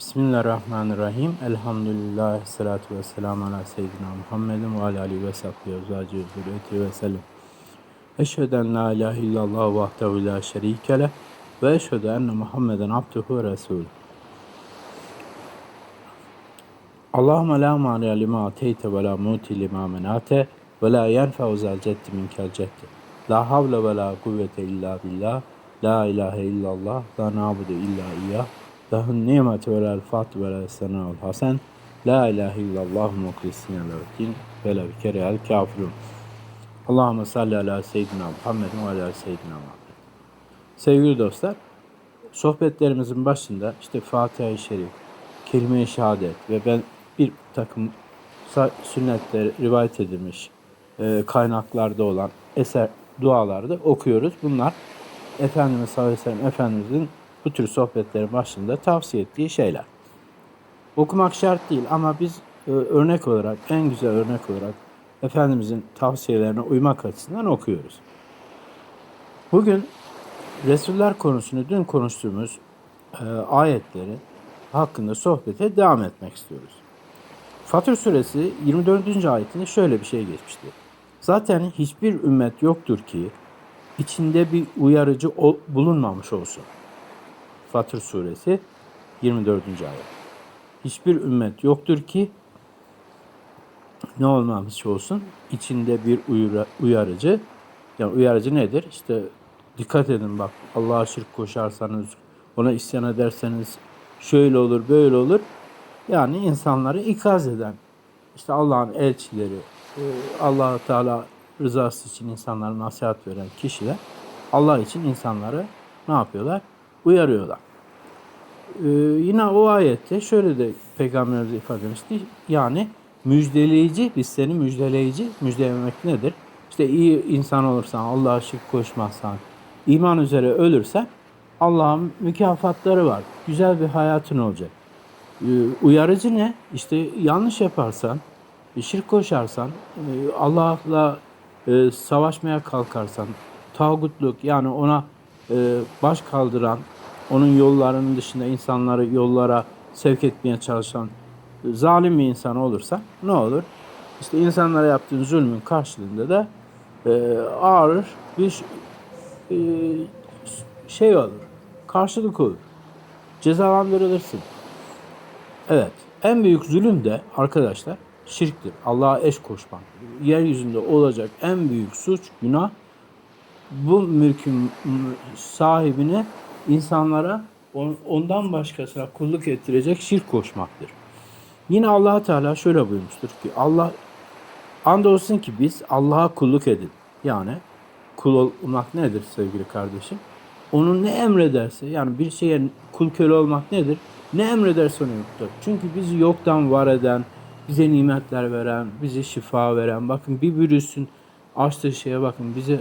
Bismillahirrahmanirrahim. Elhamdülillah. Salatu ve selamu ala seyyidina Muhammedin ve ala alihi ve sahbihi ve zürriyeti ve sellem. Eşhedü en la ilahe illallah vahdehu la şerike leh ve eşhedü enne Muhammeden abduhu ve resulü. Allahümme la mani'a lima ateyte ve la muti lima menate ve la yenfe'u zel ceddi minkel ceddi. La havle ve la kuvvete illa billah. La ilahe illallah. La nabudu illa iyyah. Ve lel fatı ve lel sena'ul hasen. La ilahe illallah muklisine levdin ve lev kerehel kafirun. Allahümme salli ala seyyidina Muhammedin ve ala Muhammed. Sevgili dostlar, sohbetlerimizin başında işte Fatiha-i Şerif, kelime-i şehadet ve ben bir takım sünnette rivayet edilmiş e, kaynaklarda olan eser dualarda okuyoruz. Bunlar Efendimiz sallallahu aleyhi ve sellem Efendimizin bu tür sohbetlerin başında tavsiye ettiği şeyler. Okumak şart değil ama biz e, örnek olarak, en güzel örnek olarak Efendimizin tavsiyelerine uymak açısından okuyoruz. Bugün Resuller konusunu dün konuştuğumuz e, ayetleri hakkında sohbete devam etmek istiyoruz. Fatır suresi 24. ayetinde şöyle bir şey geçmişti. Zaten hiçbir ümmet yoktur ki içinde bir uyarıcı bulunmamış olsun. Fatır suresi 24. ayet. Hiçbir ümmet yoktur ki ne olmamış olsun içinde bir uyarıcı yani uyarıcı nedir? İşte dikkat edin bak Allah'a şirk koşarsanız ona isyan ederseniz şöyle olur böyle olur. Yani insanları ikaz eden işte Allah'ın elçileri e, allah Teala rızası için insanlara nasihat veren kişiler Allah için insanları ne yapıyorlar? Uyarıyorlar. Ee, yine o ayette şöyle de Peygamberimiz ifade etmişti. Yani müjdeleyici, biz seni müjdeleyici, müjdelemek nedir? İşte iyi insan olursan, Allah'a şirk koşmazsan, iman üzere ölürsen Allah'ın mükafatları var. Güzel bir hayatın olacak. Ee, uyarıcı ne? İşte yanlış yaparsan, şirk koşarsan, e, Allah'la e, savaşmaya kalkarsan, tağutluk yani ona baş kaldıran, onun yollarının dışında insanları yollara sevk etmeye çalışan e, zalim bir insan olursa ne olur? İşte insanlara yaptığın zulmün karşılığında da e, ağır bir e, şey olur, karşılık olur. Cezalandırılırsın. Evet. En büyük zulüm de arkadaşlar şirktir. Allah'a eş koşmak. Yeryüzünde olacak en büyük suç, günah bu mülkün sahibine insanlara on- ondan başkasına kulluk ettirecek şirk koşmaktır. Yine allah Teala şöyle buyurmuştur ki Allah andolsun ki biz Allah'a kulluk edin. Yani kul olmak nedir sevgili kardeşim? Onun ne emrederse yani bir şeye kul köle olmak nedir? Ne emrederse onu yapar. Çünkü bizi yoktan var eden, bize nimetler veren, bize şifa veren, bakın bir virüsün açtığı şeye bakın bize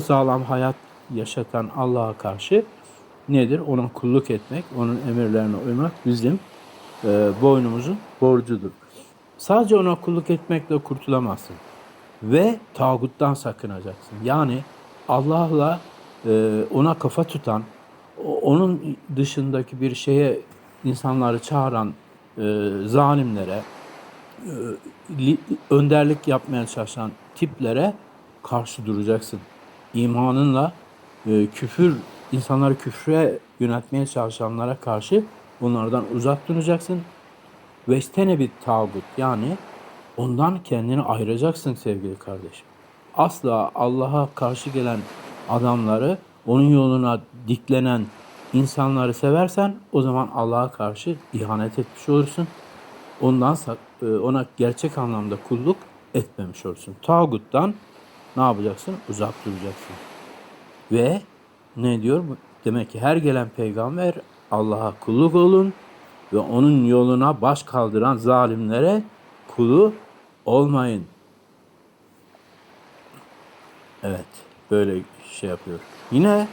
sağlam hayat yaşatan Allah'a karşı nedir? Ona kulluk etmek, onun emirlerine uymak bizim e, boynumuzun borcudur. Sadece ona kulluk etmekle kurtulamazsın. Ve tağuttan sakınacaksın. Yani Allah'la e, ona kafa tutan, onun dışındaki bir şeye insanları çağıran e, zalimlere, e, li- önderlik yapmaya çalışan tiplere karşı duracaksın. İmanınla e, küfür, insanları küfre yöneltmeye çalışanlara karşı onlardan uzak duracaksın. Vestene bir tağut yani ondan kendini ayıracaksın sevgili kardeşim. Asla Allah'a karşı gelen adamları, onun yoluna diklenen insanları seversen o zaman Allah'a karşı ihanet etmiş olursun. Ondan e, ona gerçek anlamda kulluk etmemiş olursun. Tağuttan ne yapacaksın? Uzak duracaksın. Ve ne diyor? Demek ki her gelen peygamber Allah'a kulluk olun ve onun yoluna baş kaldıran zalimlere kulu olmayın. Evet, böyle şey yapıyor. Yine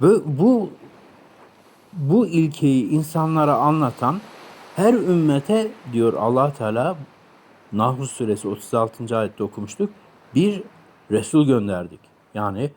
bu, bu bu ilkeyi insanlara anlatan her ümmete diyor Allah Teala Nahl suresi 36. ayette okumuştuk. Bir Resul gönderdik. Yani